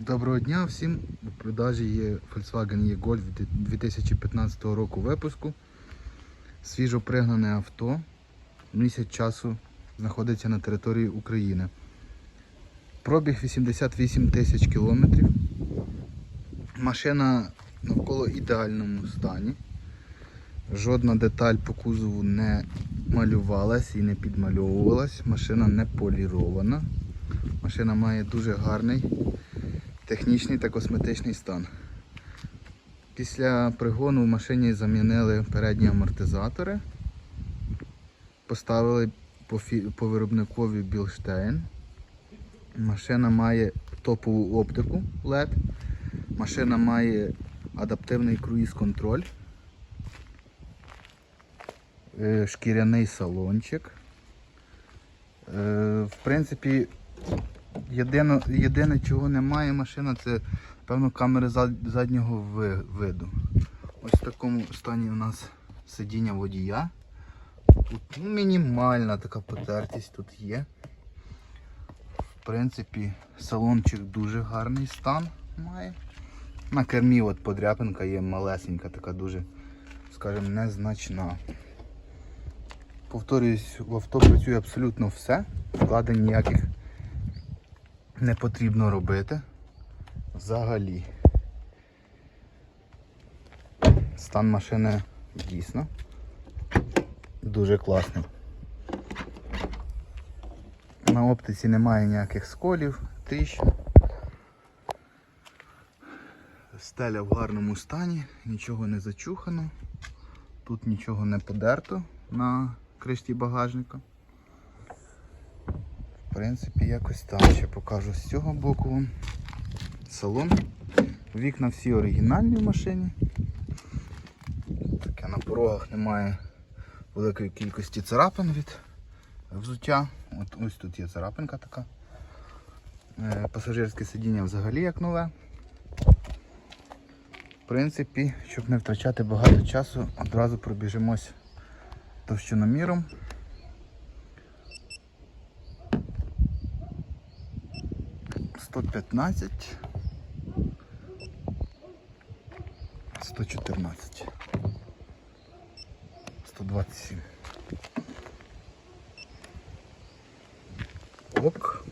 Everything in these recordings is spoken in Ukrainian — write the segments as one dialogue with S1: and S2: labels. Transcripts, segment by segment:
S1: Доброго дня всім. У продажі є Volkswagen E-Golf 2015 року випуску. Свіжо пригнане авто. Місяць часу знаходиться на території України. Пробіг 88 тисяч кілометрів. Машина навколо ідеальному стані. Жодна деталь по кузову не малювалась і не підмальовувалась. Машина не полірована. Машина має дуже гарний технічний та косметичний стан. Після пригону в машині замінили передні амортизатори, поставили по, по виробникові Білштейн. Машина має топову оптику LED. Машина має адаптивний круїз-контроль, е, шкіряний салончик. Е, В принципі, Єдине, єдине, чого немає машина, це певно камери заднього виду. Ось в такому стані у нас сидіння водія. Тут мінімальна така потертість тут є. В принципі, салончик дуже гарний стан має. На кермі от подряпинка є малесенька, така дуже, скажімо, незначна. Повторююсь, в авто працює абсолютно все. Вкладень ніяких не потрібно робити взагалі. Стан машини дійсно дуже класний. На оптиці немає ніяких сколів, тріщин. Стеля в гарному стані, нічого не зачухано, тут нічого не подерто на кришті багажника. Принципі, якось так. Ще покажу з цього боку. Салон. Вікна всі оригінальні в машині. Таке на порогах немає великої кількості царапин від взуття. От ось тут є царапинка така. Е, Пасажирське сидіння взагалі як нове. В принципі, щоб не втрачати багато часу, одразу пробіжимось товщиноміром. Сто п'ятнадцять. Сто чотирнадцять. Сто двадцять сім. Ок.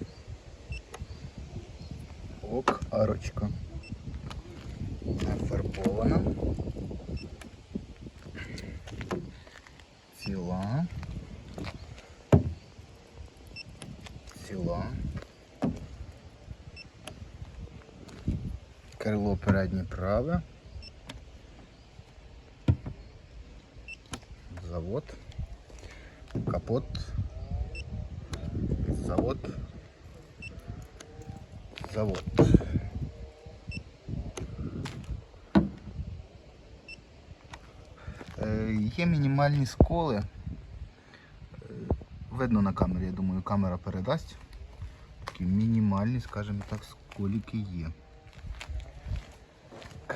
S1: Ок, арочка. Не фарбована. Ціла. Ціла. Крило переднє праве. Завод. Капот. Завод. Завод. Е, Є мінімальні сколи. Е, Видно на камері, я думаю, камера передасть. Такі мінімальні, скажімо так, сколіки є.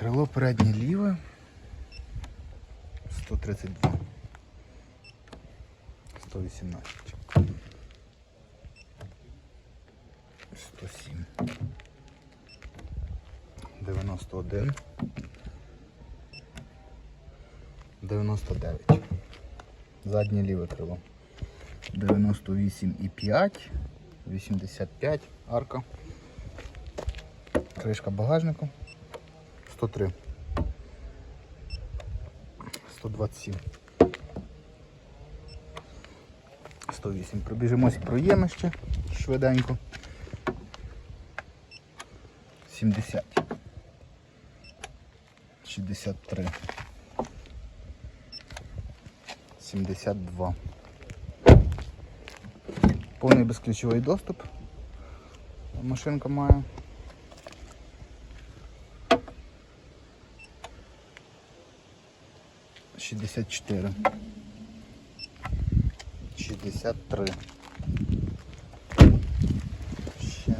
S1: Крило переднє ліве. 132. 118. 107. 91. 99. Заднє ліве крило. 98,5. 85 арка. Кришка багажника. 103. 127. 108. Пробіжимось проєми ще швиденько. 70. 63. 72. Повний безключовий доступ. Машинка має. Шістдесят чотири. Шістдесят три. Ще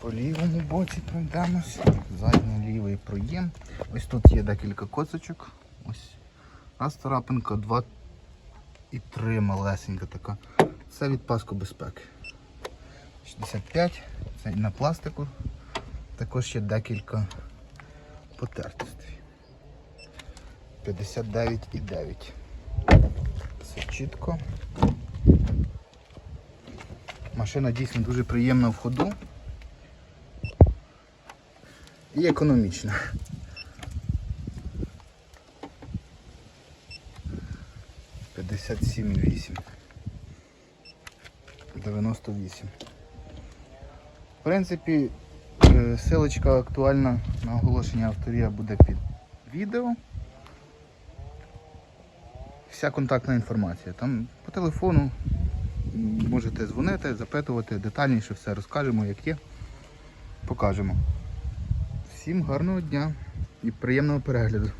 S1: по лівому боці пройдемось. Задній лівий проєм. Ось тут є декілька коцочок. Ось раз царапинка, два і три малесенька така. Це від паску безпеки. 65, це і на пластику Також є декілька потертостей. 59,9. Все чітко. Машина дійсно дуже приємна в ходу і економічна. П'ятдесят сім вісім. Дев'яносто вісім. В принципі, е, силочка актуальна на оголошення авторія буде під відео. Вся контактна інформація. Там по телефону можете дзвонити, запитувати, детальніше все розкажемо, як є. Покажемо. Всім гарного дня і приємного перегляду.